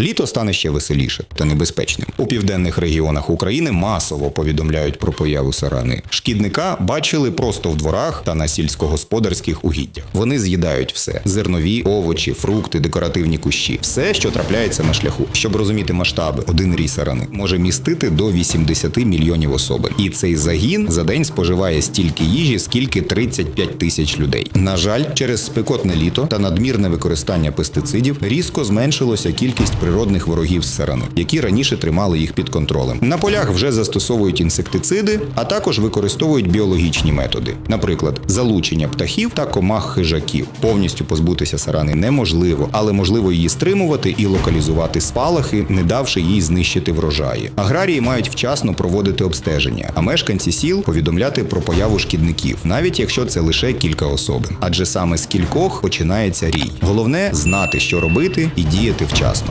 Літо стане ще веселіше та небезпечним. У південних регіонах України масово повідомляють про появу сарани. Шкідника бачили просто в дворах та на сільськогосподарських угіддях. Вони з'їдають все: зернові, овочі, фрукти, декоративні кущі, все, що трапляється на шляху. Щоб розуміти масштаби, один рій сарани може містити до 80 мільйонів особин. І цей загін за день споживає стільки їжі, скільки 35 тисяч людей. На жаль, через спекотне літо та надмірне використання пестицидів різко зменшилося кількість природних ворогів сарани, які раніше тримали їх під контролем. На полях вже застосовують інсектициди, а також використовують біологічні методи, наприклад, залучення птахів та комах хижаків. Повністю позбутися сарани неможливо, але можливо її стримувати і локалізувати спалахи, не давши їй знищити врожаї. Аграрії мають вчасно проводити обстеження, а мешканці сіл повідомляти про появу шкідників, навіть якщо це лише кілька особин. Адже саме з кількох починається рій. Головне знати, що робити, і діяти вчасно.